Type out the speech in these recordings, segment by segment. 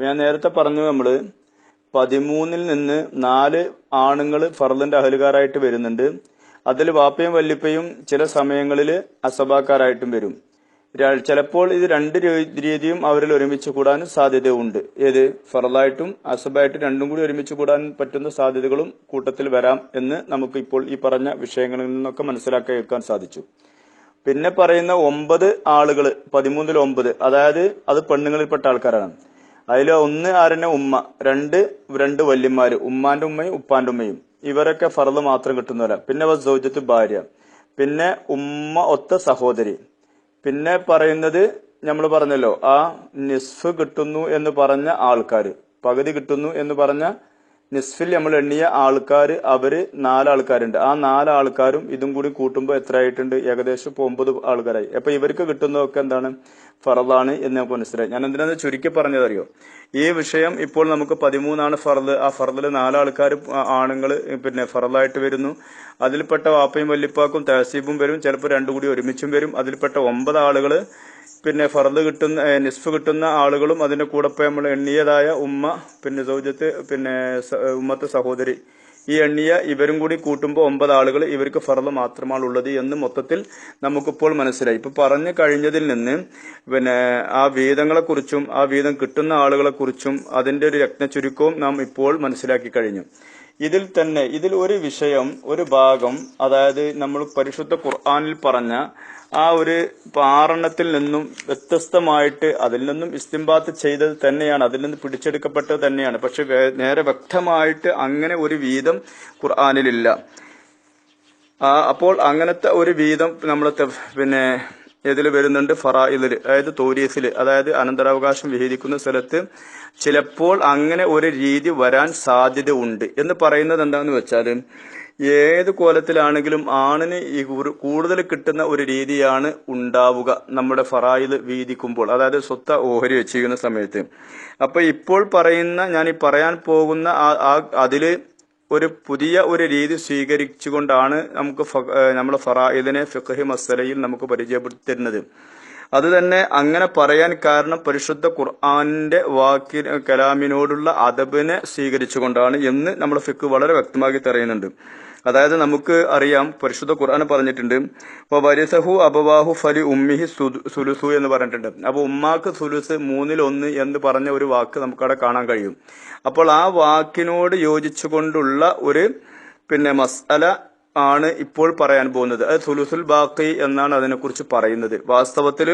ഞാൻ നേരത്തെ പറഞ്ഞു നമ്മൾ പതിമൂന്നിൽ നിന്ന് നാല് ആണുങ്ങൾ ഫർദിന്റെ അഹലുകാരായിട്ട് വരുന്നുണ്ട്. അതിൽ വാപ്പയും വല്ലിപ്പയും ചില സമയങ്ങളിൽ അസബാക്കാരായിട്ടും വരും. ചിലപ്പോൾ ഇത് രണ്ട് രീതിയും അവരിൽ ഒരുമിച്ച് കൂടാനും സാധ്യതയുണ്ട്. ഏത്? ഫറലായിട്ടും അസബായിട്ടും രണ്ടും കൂടി ഒരുമിച്ച് കൂടാൻ പറ്റുന്ന സാധ്യതകളും കൂട്ടത്തിൽ വരാം എന്ന് നമുക്ക് ഇപ്പോൾ ഈ പറഞ്ഞ വിഷയങ്ങളിൽ നിന്നൊക്കെ മനസ്സിലാക്കി കേൾക്കാൻ സാധിച്ചു. പിന്നെ പറയുന്ന ഒമ്പത് ആളുകൾ പതിമൂന്നിൽ ഒമ്പത് അതായത് അത് പെണ്ണുങ്ങളിൽപ്പെട്ട ആൾക്കാരാണ്. അതിൽ ഒന്ന് ആരന്നെ ഉമ്മ രണ്ട് രണ്ട് വല്യന്മാര് ഉമ്മാന്റെ ഉമ്മയും ഉപ്പാന്റെ ഉമ്മയും. ഇവരൊക്കെ ഫറദ് മാത്രം കിട്ടുന്നവരാ. പിന്നെ സൗജത്ത് ഭാര്യ. പിന്നെ ഉമ്മ ഒത്ത സഹോദരി. പിന്നെ പറയുന്നത് നമ്മൾ പറഞ്ഞല്ലോ ആ നിസ്ഫ് കിട്ടുന്നു എന്ന് പറഞ്ഞ ആൾക്കാർ പകുതി കിട്ടുന്നു എന്ന് പറഞ്ഞ നിസ്ഫിൽ നമ്മൾ എണ്ണിയ ആൾക്കാർ അവർ നാലാൾക്കാരുണ്ട്. ആ നാലാൾക്കാരും ഇതും കൂടി കൂട്ടുമ്പോൾ എത്ര ആയിട്ടുണ്ട് ഏകദേശം ഇപ്പോൾ ഒമ്പത് ആൾക്കാരായി. അപ്പൊ ഇവർക്ക് കിട്ടുന്നതൊക്കെ എന്താണ്? ഫറദാണ് എന്ന് നമുക്ക് മനസ്സിലായി. ഞാൻ എന്തിനാന്ന് ചുരുക്കി പറഞ്ഞതറിയോ? ഈ വിഷയം ഇപ്പോൾ നമുക്ക് പതിമൂന്നാണ് ഫറദ് ആ ഫറദിൽ നാലാൾക്കാർ ആണുങ്ങൾ പിന്നെ ഫറദായിട്ട് വരുന്നു. അതിൽപ്പെട്ട വാപ്പയും വല്ലിപ്പാക്കും തഹസീബും വരും. ചിലപ്പോൾ രണ്ടു കൂടി ഒരുമിച്ചും വരും. അതിൽപ്പെട്ട ഒമ്പത് ആളുകൾ പിന്നെ ഫറദ് കിട്ടുന്ന നിസ്ഫ് കിട്ടുന്ന ആളുകളും അതിന്റെ കൂടെ ഇപ്പൊ നമ്മൾ എണ്ണിയതായ ഉമ്മ പിന്നെ സൗജത്ത് പിന്നെ ഉമ്മത്തെ സഹോദരി. ഈ എണ്ണിയ ഇവരും കൂടി കൂട്ടുമ്പോൾ ഒമ്പത് ആളുകൾ ഇവർക്ക് ഫറദ് മാത്രമാണ് ഉള്ളത് എന്ന് മൊത്തത്തിൽ നമുക്കിപ്പോൾ മനസ്സിലായി. ഇപ്പൊ പറഞ്ഞു കഴിഞ്ഞതിൽ നിന്ന് പിന്നെ ആ വീതങ്ങളെക്കുറിച്ചും ആ വീതം കിട്ടുന്ന ആളുകളെക്കുറിച്ചും അതിന്റെ ഒരു രക്തചുരുക്കവും നാം ഇപ്പോൾ മനസ്സിലാക്കി കഴിഞ്ഞു. ഇതിൽ തന്നെ ഇതിൽ ഒരു വിഷയം ഒരു ഭാഗം അതായത് നമ്മൾ പരിശുദ്ധ ഖുർആാനിൽ പറഞ്ഞ ആ ഒരു പാറണത്തിൽ നിന്നും വ്യത്യസ്തമായിട്ട് അതിൽ നിന്നും ഇസ്തിംബാത്ത് ചെയ്തത് തന്നെയാണ് അതിൽ നിന്ന് പിടിച്ചെടുക്കപ്പെട്ടത് തന്നെയാണ്. പക്ഷെ നേരെ വ്യക്തമായിട്ട് അങ്ങനെ ഒരു വീതം ഖുർആാനിലില്ല. അപ്പോൾ അങ്ങനത്തെ ഒരു വീതം നമ്മൾ പിന്നെ ഇതിൽ വരുന്നുണ്ട് ഫറായിദിൽ അതായത് തോരീസിൽ അതായത് അനന്തരാവകാശം വിഹിതിക്കുന്ന സ്ഥലത്ത്. ചിലപ്പോൾ അങ്ങനെ ഒരു രീതി വരാൻ സാധ്യത ഉണ്ട് എന്ന് പറയുന്നത് എന്താണെന്ന് വെച്ചാൽ ഏത് കോലത്തിലാണെങ്കിലും ആണിന് ഈ കൂടുതൽ കിട്ടുന്ന ഒരു രീതിയാണ് ഉണ്ടാവുക നമ്മുടെ ഫറായിൽ വീതിക്കുമ്പോൾ. അതായത് സ്വത്ത ഓഹരി വെച്ചിരിക്കുന്ന സമയത്ത്. അപ്പോൾ ഇപ്പോൾ പറയുന്ന ഞാൻ ഈ പറയാൻ പോകുന്ന അതിൽ ഒരു പുതിയ ഒരു രീതി സ്വീകരിച്ചുകൊണ്ടാണ് നമുക്ക് നമ്മുടെ ഫറായിദിനെ ഫിഖഹി മസലയിൽ നമുക്ക് പരിചയപ്പെടുത്തിരുന്നത് അത് തന്നെ അങ്ങനെ പറയാൻ കാരണം പരിശുദ്ധ ഖുർആാനിന്റെ വാക്കി കലാമിനോടുള്ള അദബിനെ സ്വീകരിച്ചുകൊണ്ടാണ് എന്ന് നമ്മൾ ഫിഖ് വളരെ വ്യക്തമാക്കി പറയുന്നുണ്ട് അതായത് നമുക്ക് അറിയാം പരിശുദ്ധ ഖുർആൻ പറഞ്ഞിട്ടുണ്ട് അപ്പൊ വരിസഹു അബവാഹു ഫലി ഉമ്മിഹി സുലുസു എന്ന് പറഞ്ഞിട്ടുണ്ട്. അപ്പൊ ഉമ്മാക്ക് സുലുസ് മൂന്നിൽ ഒന്ന് എന്ന് പറഞ്ഞ ഒരു വാക്ക് നമുക്കവിടെ കാണാൻ കഴിയും. അപ്പോൾ ആ വാക്കിനോട് യോജിച്ചുകൊണ്ടുള്ള ഒരു പിന്നെ മസ്അല ആണ് ഇപ്പോൾ പറയാൻ പോകുന്നത്. അത് സുലുസുൽ ബാക്കി എന്നാണ് അതിനെക്കുറിച്ച് പറയുന്നത്. വാസ്തവത്തിൽ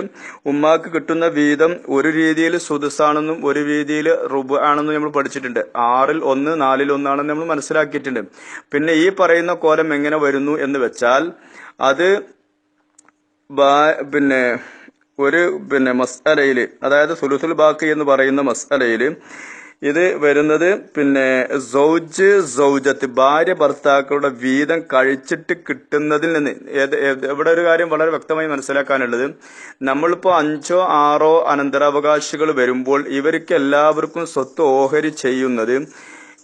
ഉമ്മാക്ക് കിട്ടുന്ന വീതം ഒരു രീതിയിൽ സുദുസാണെന്നും ഒരു രീതിയിൽ റുബ് ആണെന്നും നമ്മൾ പഠിച്ചിട്ടുണ്ട്. ആറിൽ ഒന്ന് നാലിൽ ഒന്നാണെന്ന് നമ്മൾ മനസ്സിലാക്കിയിട്ടുണ്ട്. പിന്നെ ഈ പറയുന്ന കോലം എങ്ങനെ വരുന്നു എന്ന് വെച്ചാൽ അത് പിന്നെ ഒരു പിന്നെ മസ്അലയിൽ അതായത് സുലുസുൽ ബാക്കി എന്ന് പറയുന്ന മസ്അലയിൽ ഇത് വരുന്നത് പിന്നെ സൗജ് സൗജത്ത്. ഭാര്യ ഭർത്താക്കളുടെ വീതം കഴിച്ചിട്ട് കിട്ടുന്നതിൽ നിന്ന്. ഇവിടെ ഒരു കാര്യം വളരെ വ്യക്തമായി മനസ്സിലാക്കാനുള്ളത്. നമ്മളിപ്പോൾ അഞ്ചോ ആറോ അനന്തരാവകാശികൾ വരുമ്പോൾ ഇവർക്ക് എല്ലാവർക്കും സ്വത്ത് ഓഹരി ചെയ്യുന്നത്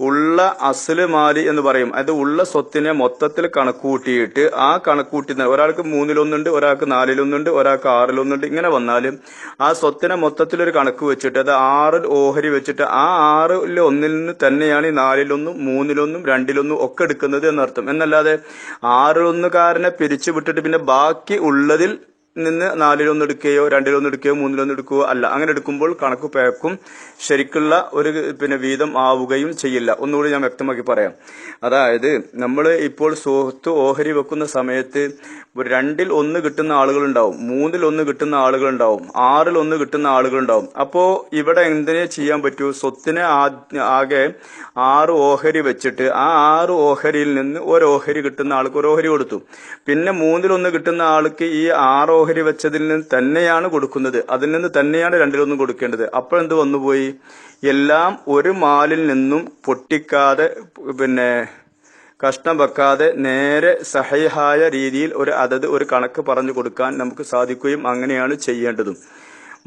ഉള്ള അസൽ മാലി എന്ന് പറയും. അതായത് ഉള്ള സ്വത്തിനെ മൊത്തത്തിൽ കണക്കൂട്ടിയിട്ട് ആ കണക്കൂട്ടി ഒരാൾക്ക് മൂന്നിലൊന്നുണ്ട് ഒരാൾക്ക് നാലിലൊന്നുണ്ട് ഒരാൾക്ക് ആറിലൊന്നുണ്ട് ഇങ്ങനെ വന്നാലും ആ സ്വത്തിനെ മൊത്തത്തിൽ ഒരു കണക്ക് വെച്ചിട്ട് അത് ആറിൽ ഓഹരി വെച്ചിട്ട് ആ ആറിൽ ഒന്നിൽ നിന്ന് തന്നെയാണ് ഈ നാലിലൊന്നും മൂന്നിലൊന്നും രണ്ടിലൊന്നും ഒക്കെ എടുക്കുന്നത് എന്നർത്ഥം. എന്നല്ലാതെ ആറിലൊന്നുകാരനെ പിരിച്ചു വിട്ടിട്ട് പിന്നെ ബാക്കി ഉള്ളതിൽ നിന്ന് നാലിലൊന്ന് എടുക്കുകയോ രണ്ടിലൊന്ന് എടുക്കുകയോ മൂന്നിലൊന്ന് എടുക്കുകയോ അല്ല. അങ്ങനെ എടുക്കുമ്പോൾ കണക്ക് പേക്കും ശരിക്കുള്ള ഒരു പിന്നെ വീതം ആവുകയും ചെയ്യില്ല. ഒന്നുകൂടി ഞാൻ വ്യക്തമാക്കി പറയാം. അതായത് നമ്മൾ ഇപ്പോൾ സ്വത്ത് ഓഹരി വെക്കുന്ന സമയത്ത് ഒരു രണ്ടിൽ ഒന്ന് കിട്ടുന്ന ആളുകളുണ്ടാവും മൂന്നിൽ ഒന്ന് കിട്ടുന്ന ആളുകളുണ്ടാവും ആറിൽ ഒന്ന് കിട്ടുന്ന ആളുകളുണ്ടാവും. അപ്പോ ഇവിടെ എന്തിനെ ചെയ്യാൻ പറ്റൂ? സ്വത്തിനെ ആകെ ആറ് ഓഹരി വെച്ചിട്ട് ആ ആറ് ഓഹരിയിൽ നിന്ന് ഒരു ഓഹരി കിട്ടുന്ന ആൾക്ക് ഒരു ഓഹരി കൊടുത്തു. പിന്നെ മൂന്നിൽ ഒന്ന് കിട്ടുന്ന ആൾക്ക് ഈ ആറ് ഓഹരി വെച്ചതിൽ നിന്ന് തന്നെയാണ് കൊടുക്കുന്നത്. അതിൽ നിന്ന് തന്നെയാണ് രണ്ടിലൊന്നും കൊടുക്കേണ്ടത്. അപ്പോഴെന്ത് വന്നുപോയി? എല്ലാം ഒരു മാലിൽ നിന്നും പൊട്ടിക്കാതെ പിന്നെ കഷ്ണം വെക്കാതെ നേരെ സഹയായ രീതിയിൽ ഒരു അതത് ഒരു കണക്ക് പറഞ്ഞു കൊടുക്കാൻ നമുക്ക് സാധിക്കുകയും അങ്ങനെയാണ് ചെയ്യേണ്ടതും.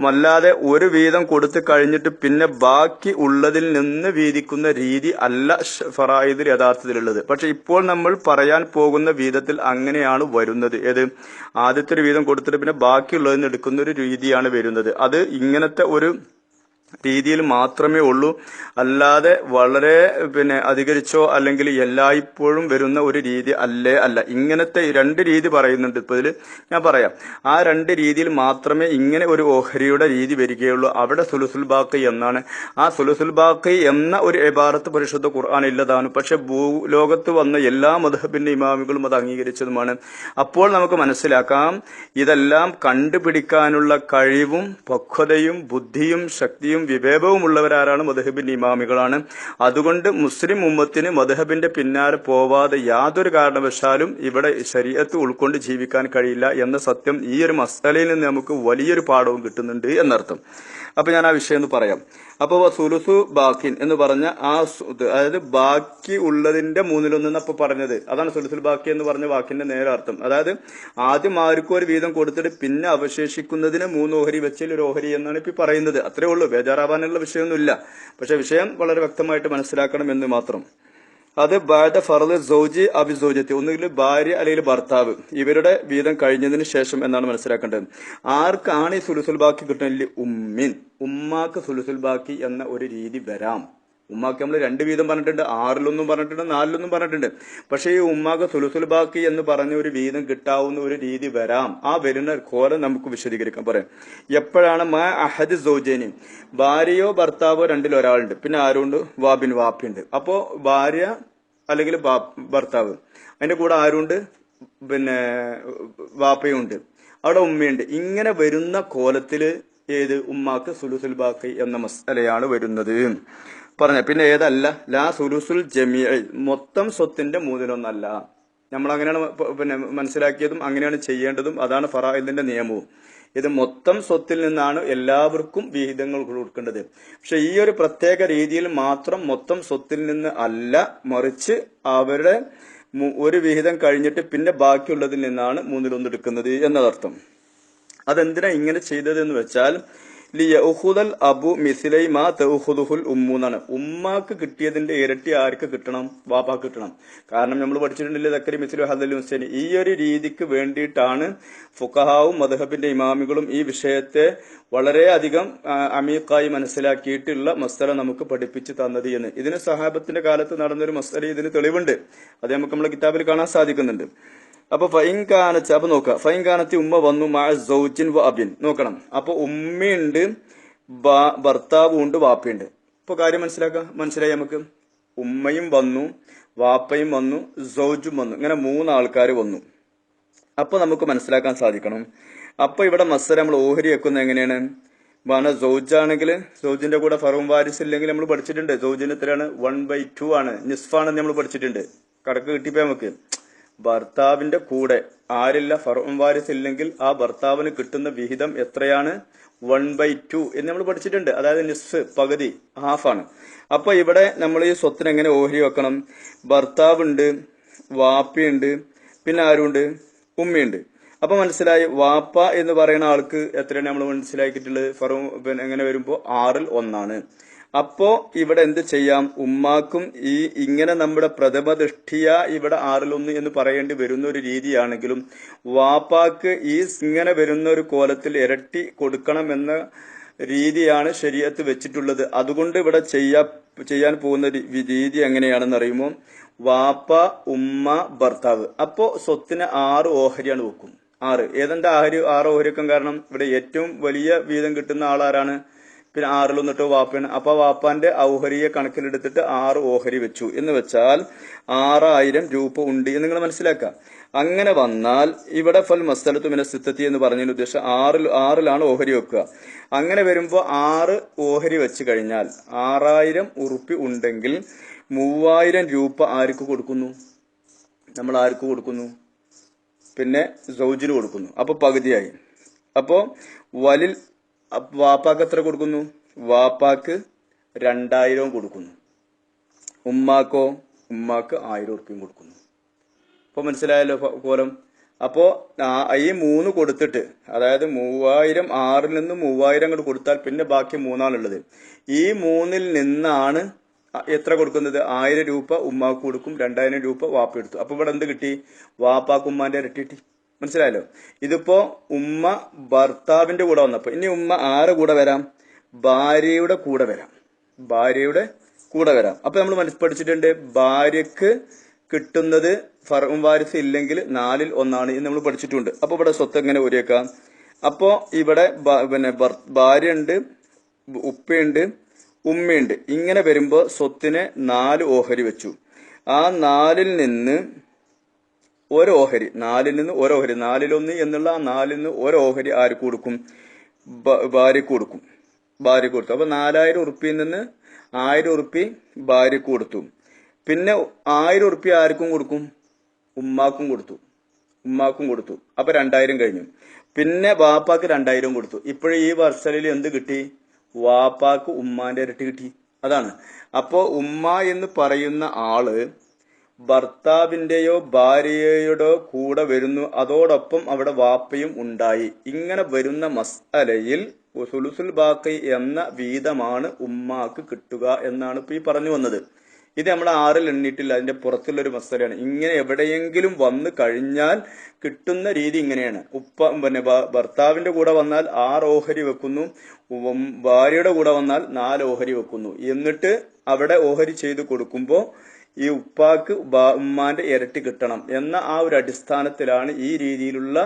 അല്ലാതെ ഒരു വീതം കൊടുത്തു കഴിഞ്ഞിട്ട് പിന്നെ ബാക്കി ഉള്ളതിൽ നിന്ന് വീതിക്കുന്ന രീതി അല്ല ഫറായിദിൽ യഥാർത്ഥത്തിലുള്ളത്. പക്ഷെ ഇപ്പോൾ നമ്മൾ പറയാൻ പോകുന്ന വീതത്തിൽ അങ്ങനെയാണ് വരുന്നത്. ഏത്? ആദ്യത്തെ ഒരു വീതം കൊടുത്തിട്ട് പിന്നെ ബാക്കിയുള്ളതിൽ നിന്ന് എടുക്കുന്ന ഒരു രീതിയാണ് വരുന്നത്. അത് ഇങ്ങനത്തെ ഒരു രീതിയിൽ മാത്രമേ ഉള്ളൂ. അല്ലാതെ വളരെ പിന്നെ അധികരിച്ചോ അല്ലെങ്കിൽ എല്ലായ്പ്പോഴും വരുന്ന ഒരു രീതി അല്ലേ അല്ല. ഇങ്ങനത്തെ രണ്ട് രീതി പറയുന്നുണ്ട്. ഇപ്പോൾ ഇതിൽ ഞാൻ പറയാം. ആ രണ്ട് രീതിയിൽ മാത്രമേ ഇങ്ങനെ ഒരു ഓഹരിയുടെ രീതി വരികയുള്ളൂ. അവിടെ സുലുസുൽ ബാക്കി എന്നാണ്. ആ സുലുസുൽ ബാക്കി എന്ന ഒരു ഇബാറത്ത് പരിശുദ്ധ ഖുർആൻ ഇല്ലതാണ്. പക്ഷെ ഭൂലോകത്ത് വന്ന എല്ലാ മധുഹബിന്റെ ഇമാമികളും അത് അംഗീകരിച്ചതുമാണ്. അപ്പോൾ നമുക്ക് മനസ്സിലാക്കാം. ഇതെല്ലാം കണ്ടുപിടിക്കാനുള്ള കഴിവും പക്വതയും ബുദ്ധിയും ശക്തിയും വിവേകവും ഉള്ളവരാരാണ് മധുഹബിന്റെ ഇമാമികളാണ്. അതുകൊണ്ട് മുസ്ലിം ഉമ്മത്തിന് മധുഹബിന്റെ പിന്നാലെ പോവാതെ യാതൊരു കാരണവശാലും ഇവിടെ ശരീരത്ത് ഉൾക്കൊണ്ട് ജീവിക്കാൻ കഴിയില്ല എന്ന സത്യം ഈ ഒരു മസലയിൽ നിന്ന് നമുക്ക് വലിയൊരു പാഠവും കിട്ടുന്നുണ്ട് എന്നർത്ഥം. അപ്പൊ ഞാൻ ആ വിഷയം ഒന്ന് പറയാം. അപ്പൊ സുലുസു ബാക്കിൻ എന്ന് പറഞ്ഞ ആ അതായത് ബാക്കി ഉള്ളതിന്റെ മൂന്നിലൊന്നെന്ന് അപ്പൊ പറഞ്ഞത്. അതാണ് സുലുസുൽ ബാക്കി എന്ന് പറഞ്ഞ വാക്കിന്റെ നേരെ അർത്ഥം അതായത് ആദ്യം ആർക്കും ഒരു വീതം കൊടുത്തിട്ട് പിന്നെ അവശേഷിക്കുന്നതിന് മൂന്ന് ഓഹരി വെച്ചിൽ ഒരു ഓഹരി എന്നാണ് ഇപ്പൊ പറയുന്നത്. അത്രേ ഉള്ളൂ. ബേജാറാവാനുള്ള വിഷയമൊന്നുമില്ല. പക്ഷെ വിഷയം വളരെ വ്യക്തമായിട്ട് മനസ്സിലാക്കണം എന്ന് മാത്രം. അത് ബാദ ഫറദ് സൗജി അബി സൗജത്തി ഒന്നുകിൽ ഭാര്യ അല്ലെങ്കിൽ ഭർത്താവ്. ഇവരുടെ വീതം കഴിഞ്ഞതിന് ശേഷം എന്നാണ് മനസ്സിലാക്കേണ്ടത്. ആർക്കാണ് ഈ സുലുസുൽ ബാക്കി കിട്ടുന്നില്ല ഉമ്മിൻ? ഉമ്മാക്ക് സുലുസുൽ ബാക്കി എന്ന ഒരു രീതി വരാം. ഉമ്മാക്ക് നമ്മൾ രണ്ട് വീതം പറഞ്ഞിട്ടുണ്ട്. ആറിലൊന്നും പറഞ്ഞിട്ടുണ്ട് നാലിലൊന്നും പറഞ്ഞിട്ടുണ്ട്. പക്ഷേ ഈ ഉമ്മാക്ക് സുലുസുൽ ബാക്കി എന്ന് പറഞ്ഞ ഒരു വീതം കിട്ടാവുന്ന ഒരു രീതി വരാം. ആ വരുന്ന കോലം നമുക്ക് വിശദീകരിക്കാം. പറയാം. എപ്പോഴാണ് മാ അഹദ് സൗജേനി? ഭാര്യയോ ഭർത്താവോ രണ്ടിൽ ഒരാളുണ്ട് പിന്നെ ആരുണ്ട്? വാബിൻ വാപ്പിയുണ്ട്. അപ്പോ ഭാര്യ അല്ലെങ്കിൽ ഭർത്താവ്. അതിന്റെ കൂടെ ആരുണ്ട്? പിന്നെ വാപ്പയുണ്ട്. അവിടെ ഉമ്മയുണ്ട്. ഇങ്ങനെ വരുന്ന കോലത്തിൽ ഏത്? ഉമ്മാക്ക് സുലുസുൽ ബാക്കി എന്ന മസലയാണ് വരുന്നത്. പറഞ്ഞ പിന്നെ ഏതല്ല? ലാ സുലുസുൽ ജമിയ മൊത്തം സ്വത്തിന്റെ മൂന്നിലൊന്നല്ല. നമ്മൾ അങ്ങനെയാണ് പിന്നെ മനസ്സിലാക്കിയതും അങ്ങനെയാണ് ചെയ്യേണ്ടതും അതാണ് ഫറായിലിന്റെ നിയമവും. ഇത് മൊത്തം സ്വത്തിൽ നിന്നാണ് എല്ലാവർക്കും വിഹിതങ്ങൾ കൊടുക്കേണ്ടത്. പക്ഷെ ഈ ഒരു പ്രത്യേക രീതിയിൽ മാത്രം മൊത്തം സ്വത്തിൽ നിന്ന് അല്ല മറിച്ച് അവരുടെ ഒരു വിഹിതം കഴിഞ്ഞിട്ട് പിന്നെ ബാക്കിയുള്ളതിൽ നിന്നാണ് മൂന്നിലൊന്ന് എടുക്കുന്നത് എന്നതർത്ഥം. അതെന്തിനാ ഇങ്ങനെ ചെയ്തതെന്ന് വെച്ചാൽ അബു മിസിലൈ മാ തൗഹുദുഹുൽ ഉമ്മു എന്നാണ്. ഉമ്മാക്ക് കിട്ടിയതിന്റെ ഇരട്ടി ആർക്ക് കിട്ടണം? വാപ്പാക്ക് കിട്ടണം. കാരണം നമ്മൾ പഠിച്ചിട്ടുണ്ടല്ലേ ദക്കരി മിസിലു ഹദൽ ഹുസൈൻ. ഈ ഒരു രീതിക്ക് വേണ്ടിയിട്ടാണ് ഫുഖഹാവും മദഹബിന്റെ ഇമാമികളും ഈ വിഷയത്തെ വളരെ അധികം അമീഖായി മനസ്സിലാക്കിയിട്ടുള്ള മസ്തല നമുക്ക് പഠിപ്പിച്ചു തന്നത് എന്ന്. ഇതിന് സഹാബത്തിന്റെ കാലത്ത് നടന്നൊരു മസ്തല ഇതിന് തെളിവുണ്ട്. അത് നമുക്ക് നമ്മുടെ കിതാബിൽ കാണാൻ സാധിക്കുന്നുണ്ട്. അപ്പൊ ഫൈൻ കാനത്ത് അപ്പൊ നോക്കുക ഫൈൻ കാനത്തി ഉമ്മ വന്നു മാ സൗജിൻ വ അബിൻ. നോക്കണം. അപ്പൊ ഉമ്മയുണ്ട് ഭർത്താവും ഉണ്ട് വാപ്പയുണ്ട്. ഇപ്പൊ കാര്യം മനസ്സിലാക്കാം? മനസ്സിലായി നമുക്ക്? ഉമ്മയും വന്നു വാപ്പയും വന്നു സൗജും വന്നു. ഇങ്ങനെ മൂന്ന് ആൾക്കാർ വന്നു. അപ്പൊ നമുക്ക് മനസ്സിലാക്കാൻ സാധിക്കണം. അപ്പൊ ഇവിടെ മസ്സര നമ്മൾ ഓഹരി വെക്കുന്നത് എങ്ങനെയാണ്? വന സൗജാണെങ്കിൽ സൗജിന്റെ കൂടെ ഫറും വാരിസ് ഇല്ലെങ്കിൽ നമ്മൾ പഠിച്ചിട്ടുണ്ട്. സൗജിന് എത്രയാണ്? വൺ ബൈ ടു ആണ്. നിസ്ഫാണെന്ന് നമ്മൾ പഠിച്ചിട്ടുണ്ട്. കടക്ക് കിട്ടിപ്പോ നമുക്ക്. ഭർത്താവിന്റെ കൂടെ ആരില്ല ഫറും വാരിസ് ഇല്ലെങ്കിൽ ആ ഭർത്താവിന് കിട്ടുന്ന വിഹിതം എത്രയാണ്? വൺ ബൈ ടു എന്ന് നമ്മൾ പഠിച്ചിട്ടുണ്ട്. അതായത് നിസ് പകുതി ഹാഫാണ് അപ്പൊ ഇവിടെ നമ്മൾ ഈ സ്വത്തിന് എങ്ങനെ ഓഹരി വെക്കണം? ഭർത്താവുണ്ട് വാപ്പയുണ്ട് പിന്നെ ആരുണ്ട്? ഉമ്മയുണ്ട്. അപ്പൊ മനസ്സിലായി വാപ്പ എന്ന് പറയുന്ന ആൾക്ക് എത്രയാണ് നമ്മൾ മനസ്സിലാക്കിയിട്ടുള്ളത്? ഫറു പിന്നെ എങ്ങനെ വരുമ്പോ? ആറിൽ ഒന്നാണ്. അപ്പോ ഇവിടെ എന്ത് ചെയ്യാം? ഉമ്മാക്കും ഈ ഇങ്ങനെ നമ്മുടെ പ്രഥമ ദൃഷ്ടിയ ഇവിടെ ആറിലൊന്ന് എന്ന് പറയേണ്ടി വരുന്ന ഒരു രീതിയാണെങ്കിലും വാപ്പാക്ക് ഈ ഇങ്ങനെ വരുന്ന ഒരു കോലത്തിൽ ഇരട്ടി കൊടുക്കണമെന്ന രീതിയാണ് ശരീരത്ത് വെച്ചിട്ടുള്ളത്. അതുകൊണ്ട് ഇവിടെ ചെയ്യാ ചെയ്യാൻ പോകുന്ന രീതി എങ്ങനെയാണെന്ന് അറിയുമോ? വാപ്പ ഉമ്മ ഭർത്താവ്. അപ്പോ സ്വത്തിന് ആറ് ഓഹരിയാണ് വെക്കും. ആറ്. ഏതെന്താ ആഹരി ആറ് ഓഹരിക്കും കാരണം ഇവിടെ ഏറ്റവും വലിയ വീതം കിട്ടുന്ന ആളാരാണ്? പിന്നെ ആറിലൊന്നിട്ട് വാപ്പയാണ് അപ്പൊ വാപ്പാന്റെ ഔഹരിയെ കണക്കിലെടുത്തിട്ട് ആറ് ഓഹരി വെച്ചു. എന്ന് വെച്ചാൽ ആറായിരം രൂപ ഉണ്ട് എന്ന് നിങ്ങൾ മനസ്സിലാക്കുക. അങ്ങനെ വന്നാൽ ഇവിടെ ഫൽ മസ്തലത്തു മിന സിത്തത്തി എന്ന് പറഞ്ഞതിന് ഉദ്ദേശം ആറിൽ ആറിലാണ് ഓഹരി വെക്കുക. അങ്ങനെ വരുമ്പോൾ ആറ് ഓഹരി വെച്ച് കഴിഞ്ഞാൽ ആറായിരം ഉറുപ്പി ഉണ്ടെങ്കിൽ മൂവായിരം രൂപ ആർക്ക് കൊടുക്കുന്നു? നമ്മൾ ആർക്ക് കൊടുക്കുന്നു? പിന്നെ സൗജിന് കൊടുക്കുന്നു. അപ്പോൾ പകുതിയായി. അപ്പോ വലിൽ വാപ്പാക്ക് എത്ര കൊടുക്കുന്നു? വാപ്പാക്ക് രണ്ടായിരവും കൊടുക്കുന്നു. ഉമ്മാക്കോ? ഉമ്മാക്ക് ആയിരം ഉറുപ്പ്യം കൊടുക്കുന്നു. അപ്പോൾ മനസ്സിലായല്ലോ കോലം? അപ്പോൾ ഈ മൂന്ന് കൊടുത്തിട്ട് അതായത് മൂവായിരം ആറിൽ നിന്ന് മൂവായിരം അങ്ങോട്ട് കൊടുത്താൽ പിന്നെ ബാക്കി മൂന്നാളുള്ളത്. ഈ മൂന്നിൽ നിന്നാണ് എത്ര കൊടുക്കുന്നത്? ആയിരം രൂപ ഉമ്മാക്ക് കൊടുക്കും രണ്ടായിരം രൂപ വാപ്പ എടുത്തു. അപ്പോൾ ഇവിടെ എന്ത് കിട്ടി? വാപ്പാക്കുമ്മാന്റെ ഇരട്ടി കിട്ടി. മനസ്സിലായല്ലോ? ഇതിപ്പോ ഉമ്മ ഭർത്താവിന്റെ കൂടെ വന്നപ്പോ ഇനി ഉമ്മ ആരെ കൂടെ വരാം? ഭാര്യയുടെ കൂടെ വരാം. ഭാര്യയുടെ കൂടെ വരാം. അപ്പൊ നമ്മൾ പഠിച്ചിട്ടുണ്ട് ഭാര്യക്ക് കിട്ടുന്നത് ഫറവും വാരിസ് ഇല്ലെങ്കിൽ നാലിൽ ഒന്നാണ് എന്ന് നമ്മൾ പഠിച്ചിട്ടുണ്ട്. അപ്പൊ ഇവിടെ സ്വത്ത് എങ്ങനെ ഒരേക്കാം അപ്പോ ഇവിടെ പിന്നെ ഭാര്യ ഉണ്ട് ഉപ്പയുണ്ട് ഉമ്മയുണ്ട്. ഇങ്ങനെ വരുമ്പോ സ്വത്തിന് നാല് ഓഹരി വെച്ചു. ആ നാലിൽ നിന്ന് ഒരു ഓഹരി നാലിൽ നിന്ന് ഒരു ഓഹരി നാലിലൊന്ന് എന്നുള്ള ആ നാലിൽ നിന്ന് ഒരു ഓഹരി ആർക്ക് കൊടുക്കും ഭാര്യക്ക് കൊടുക്കും. ഭാര്യക്ക് കൊടുത്തു. അപ്പൊ നാലായിരം ഉറുപ്പിയിൽ നിന്ന് ആയിരം ഉറുപ്പി ഭാര്യക്ക് കൊടുത്തു. പിന്നെ ആയിരം ഉറുപ്പി ആർക്കും കൊടുക്കും? ഉമ്മാക്കും കൊടുത്തു. ഉമ്മാക്കും കൊടുത്തു. അപ്പൊ രണ്ടായിരം കഴിഞ്ഞു. പിന്നെ വാപ്പാക്ക് രണ്ടായിരം കൊടുത്തു. ഇപ്പോഴും ഈ വർഷലിൽ എന്ത് കിട്ടി? വാപ്പാക്ക് ഉമ്മാന്റെ ഇരട്ടി കിട്ടി. അതാണ്. അപ്പോ ഉമ്മ എന്ന് പറയുന്ന ആൾ ഭർത്താവിന്റെയോ ഭാര്യയുടെയോ കൂടെ വരുന്നു. അതോടൊപ്പം അവിടെ വാപ്പയും ഉണ്ടായി. ഇങ്ങനെ വരുന്ന മസ്അലയിൽ സുലുസുൽ ബാക്കി എന്ന വീതമാണ് ഉമ്മാക്ക് കിട്ടുക എന്നാണ് ഇപ്പൊ ഈ പറഞ്ഞു വന്നത്. ഇത് നമ്മൾ ആറിൽ എണ്ണിട്ടില്ല അതിന്റെ പുറത്തുള്ള ഒരു മസലയാണ് ഇങ്ങനെ എവിടെയെങ്കിലും വന്നു കഴിഞ്ഞാൽ കിട്ടുന്ന രീതി ഇങ്ങനെയാണ്. ഉപ്പ പിന്നെ ഭർത്താവിന്റെ കൂടെ വന്നാൽ ആറ് ഓഹരി വെക്കുന്നു. ഭാര്യയുടെ കൂടെ വന്നാൽ നാല് ഓഹരി വെക്കുന്നു. എന്നിട്ട് അവിടെ ഓഹരി ചെയ്ത് കൊടുക്കുമ്പോൾ ഈ ഉപ്പാക്ക് ഉമ്മാന്റെ ഇരട്ടി കിട്ടണം എന്ന ആ ഒരു അടിസ്ഥാനത്തിലാണ് ഈ രീതിയിലുള്ള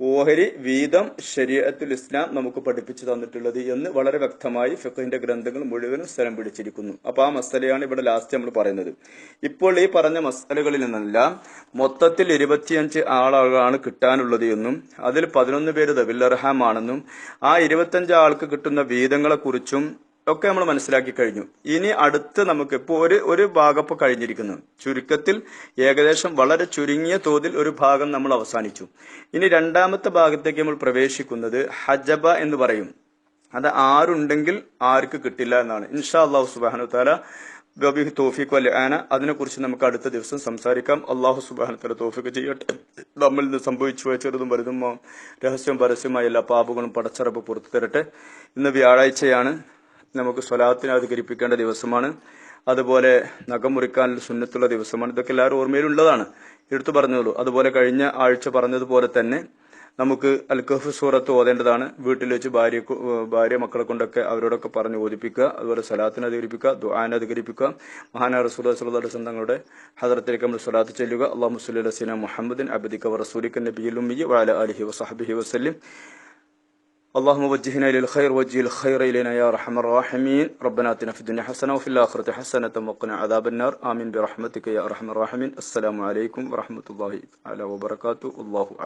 ഓഹരി വീതം ശരീഅത്തുൽ ഇസ്ലാം നമുക്ക് പഠിപ്പിച്ചു തന്നിട്ടുള്ളത് എന്ന് വളരെ വ്യക്തമായി ഫിഖഹിന്റെ ഗ്രന്ഥങ്ങൾ മുഴുവനും സ്ഥലം പിടിച്ചിരിക്കുന്നു. അപ്പൊ ആ മസലയാണ് ഇവിടെ ലാസ്റ്റ് നമ്മൾ പറയുന്നത്. ഇപ്പോൾ ഈ പറഞ്ഞ മസലകളിൽ നിന്നെല്ലാം മൊത്തത്തിൽ ഇരുപത്തിയഞ്ച് ആളാണ് കിട്ടാനുള്ളത് എന്നും അതിൽ പതിനൊന്ന് പേര് ദവില്ലർഹാം ആണെന്നും ആ ഇരുപത്തിയഞ്ച് ആൾക്ക് കിട്ടുന്ന വീതങ്ങളെ കുറിച്ചും ഒക്കെ നമ്മൾ മനസ്സിലാക്കി കഴിഞ്ഞു. ഇനി അടുത്ത് നമുക്ക് ഇപ്പോൾ ഒരു ഒരു ഭാഗം കഴിഞ്ഞിരിക്കുന്നു. ചുരുക്കത്തിൽ ഏകദേശം വളരെ ചുരുങ്ങിയ തോതിൽ ഒരു ഭാഗം നമ്മൾ അവസാനിച്ചു. ഇനി രണ്ടാമത്തെ ഭാഗത്തേക്ക് നമ്മൾ പ്രവേശിക്കുന്നത് ഹജബ എന്ന് പറയും. അത് ആരുണ്ടെങ്കിൽ ആർക്ക് കിട്ടില്ല എന്നാണ്. ഇൻഷാ അള്ളാഹു സുബാനു താല ബബി തോഫിഖ് അല്ലെ ആന അതിനെക്കുറിച്ച് നമുക്ക് അടുത്ത ദിവസം സംസാരിക്കാം. അള്ളാഹു താല തോഫിക്ക് ചെയ്യട്ടെ. നമ്മൾ നിന്ന് സംഭവിച്ചു ചെറുതും വലുതും രഹസ്യം പരസ്യമായ എല്ലാ പാപങ്ങളും പടച്ചറപ്പ് പുറത്തു തരട്ടെ ഇന്ന് വ്യാഴാഴ്ചയാണ്. നമുക്ക് സ്വലാത്തിനെ അധികരിപ്പിക്കേണ്ട ദിവസമാണ്. അതുപോലെ നഖം മുറിക്കാൻ സുന്നത്തുള്ള ദിവസമാണ്. ഇതൊക്കെ എല്ലാവരും ഓർമ്മയിലുള്ളതാണ്. എടുത്തു പറഞ്ഞോളൂ. അതുപോലെ കഴിഞ്ഞ ആഴ്ച പറഞ്ഞതുപോലെ തന്നെ നമുക്ക് അൽക്കഫ് സൂറത്ത് ഓതേണ്ടതാണ്. വീട്ടിൽ വെച്ച് ഭാര്യ ഭാര്യ മക്കളെ കൊണ്ടൊക്കെ അവരോടൊക്കെ പറഞ്ഞ് ഓദിപ്പിക്കുക അതുപോലെ സലാത്തിനെ അധികരിപ്പിക്കുക ദുആാനെ അധികരിപ്പിക്കുക. മഹാന റസൂൽ സലഹുടെ തങ്ങളുടെ ഹദറത്തിലേക്ക് നമ്മൾ സ്വലാത്ത് ചെല്ലുക. അള്ളാഹു മുസ്ലി അലസീന മുഹമ്മദിൻ അബദിക റസൂലിഖ് നബിയുലുമ്മി വാല അലഹി വസഹബിഹി വസ്ലിം اللهم وجهنا إلى الخير وجه الخير إلينا يا أرحم الراحمين. ربنا آتنا في الدنيا حسنة وفي الآخرة حسنة وقنا عذاب النار. آمين برحمتك يا أرحم الراحمين. السلام عليكم ورحمة الله تعالى وبركاته. الله أعلم.